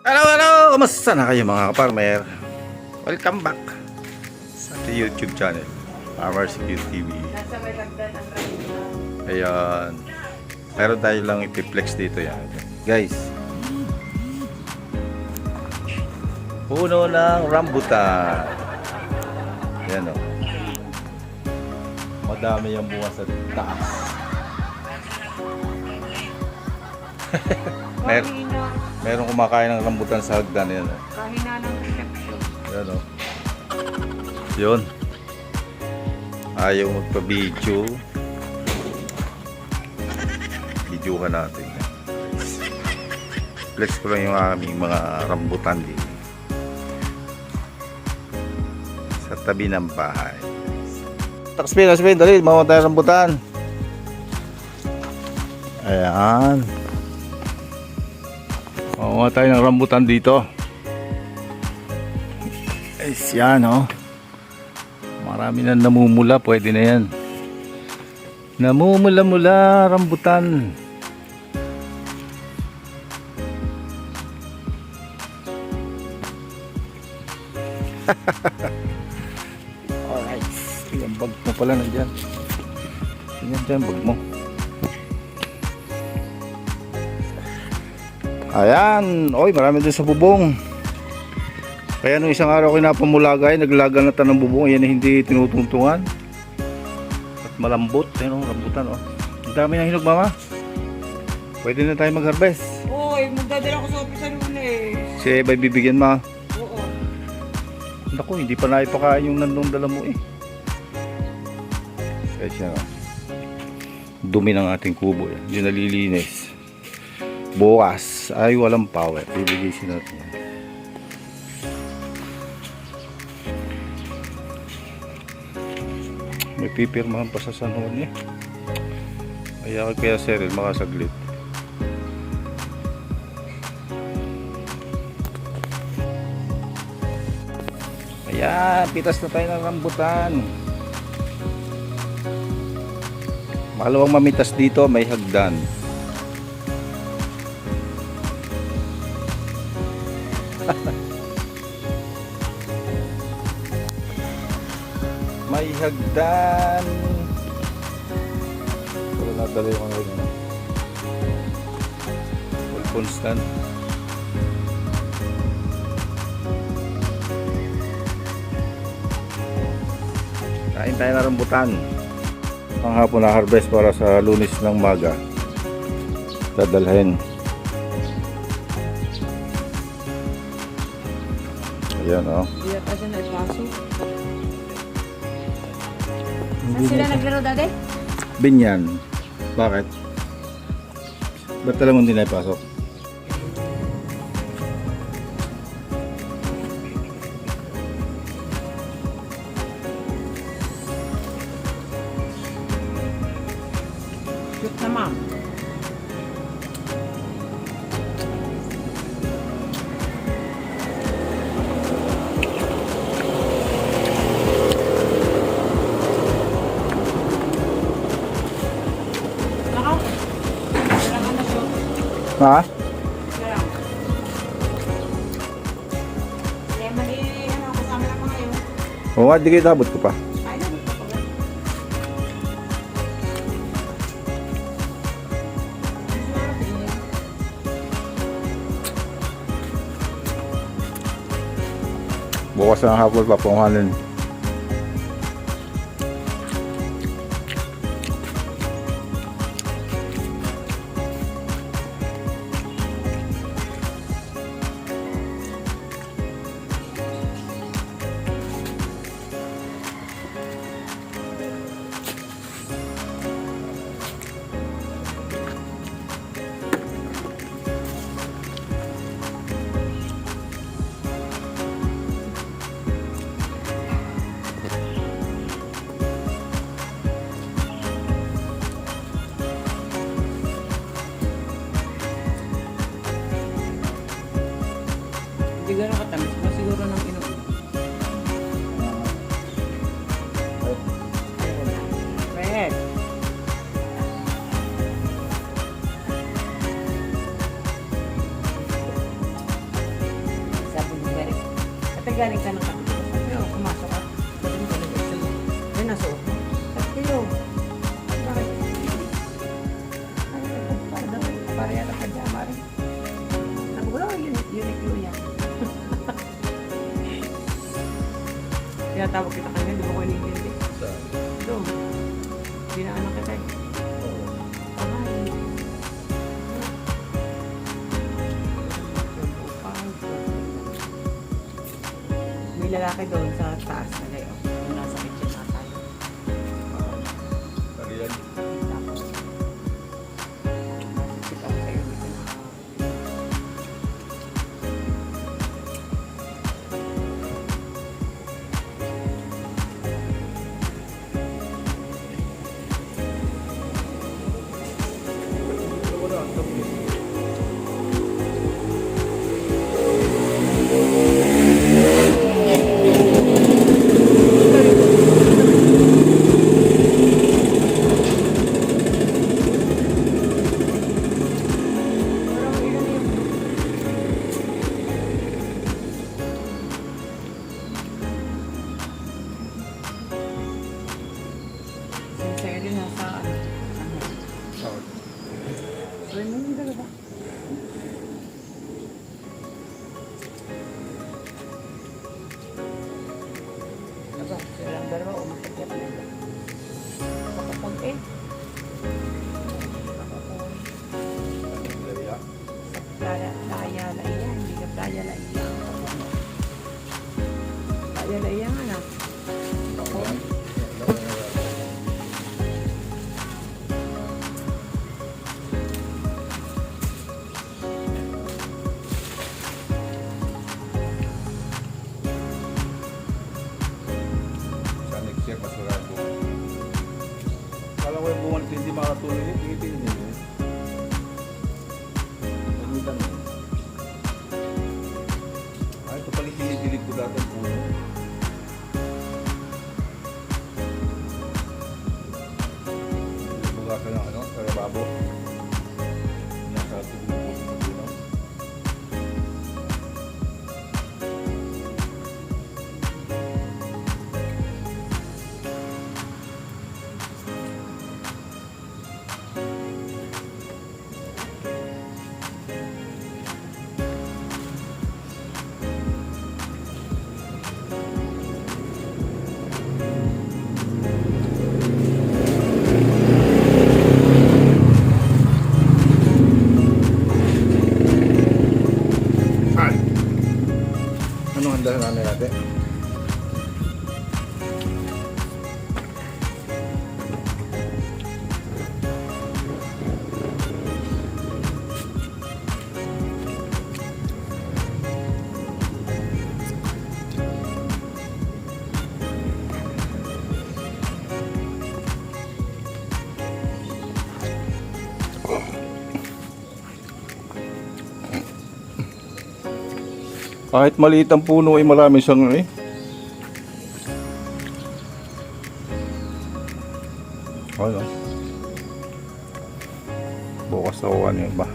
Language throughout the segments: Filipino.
Hello, hello! Kamusta na kayo mga farmer? Welcome back sa YouTube channel, Farmer Secure TV. Ayan. Pero tayo lang ipiplex dito yan. Guys. Puno ng rambutan. Yan o. Madami yung bunga sa taas. Mer Kahina, meron kumakain ng rambutan sa hagdan. Yan o. kahina ng reception. Yan o. Yun. Ayaw magpa-video. Video ka natin. Flex ko lang yung aming mga rambutan dito. Sa tabi ng bahay. Takspin, takspin, dali. Mawa tayo rambutan. Ayan. Mawa tayo ng rambutan dito. Guys, yan oh. Marami na namumula, pwede na yan. Namumula-mula rambutan. Alright. Yung bag mo pala nandyan. Yan dyan, bag mo. Ayan. Oy, marami din sa bubong. Kaya nung isang araw kinapamulagay, naglaga na tanong bubong, yan hindi tinutungtungan. At malambot, ayun oh, rambutan oh. Ang dami ng hinog mama. Pwede na tayo mag-harvest. Uy, magdadala ko sa office lunes. Si Eva bibigyan ma. Oo. Naku, hindi pa naipakain yung nandong dala mo eh. Kaya siya. Dumi ng ating kubo yan. Yung nalilinis. Bukas ay walang power. Bibigay siya natin yan. May pipirmahan pa sa San Juan eh. Kaya kaya Cyril makasaglit. Ayan, pitas na tayo ng rambutan. Makalawang mamitas dito, may hagdan. May hagdan. Wala na dala yung ano yun. Full constant. Kain tayo ng rambutan. Ang hapon na harvest para sa lunis ng maga. Dadalhin. Ayan o. Oh. Hindi yata siya naipasok. Saan sila naglaro dati? Binyan. Bakit? Ba't mo hindi na ipasok? Yun. Oo nga, di kayo dabot ko pa. Bukas ng hapon pa pangalan. Para yata pajama rin. Sabi ko, oh, yun, Uniqlo yan. Kaya tawag kita kanya, di ba ko hindi? Doon. Binaanan kita eh. Ay. May lalaki doon sa taas na. Yung nasa kitchen na tayo. Tapos, অন্তর্ভুক্ত makatuloy yun. Tingin yun. Pagmitan mo. Ah, ito pala kinidilig ko dati ang puno. Bugasan ng ano, sa Kahit maliit ang puno ay marami siyang eh. Ano? Bukas ako ano yun ba?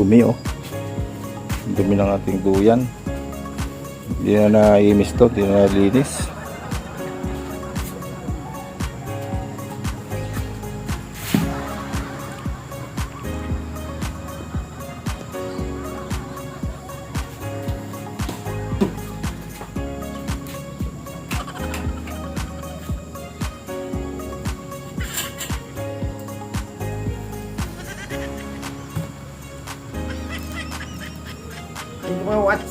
Dumi oh. Dumi ng ating duyan. Hindi na naimis to, hindi na nalinis.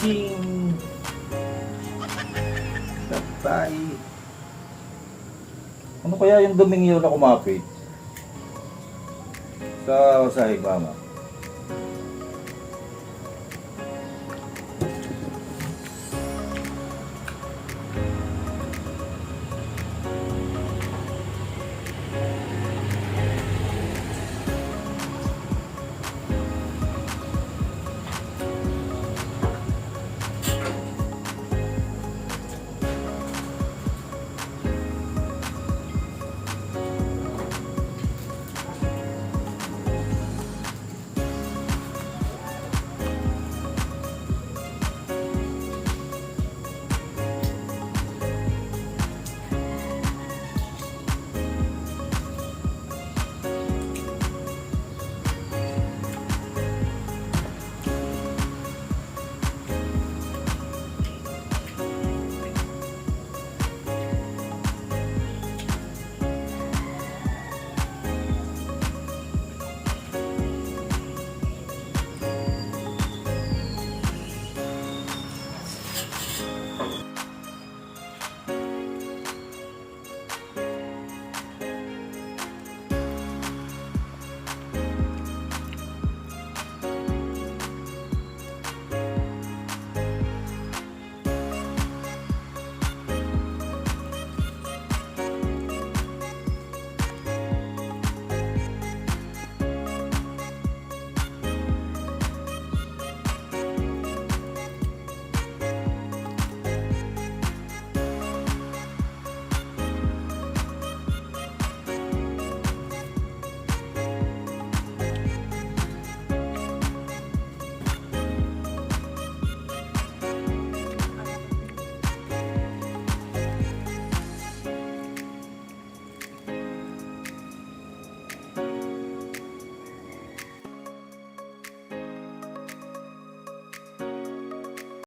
Watching. Bye. Ano kaya yung duming yun na kumapit? Sa sahig mama?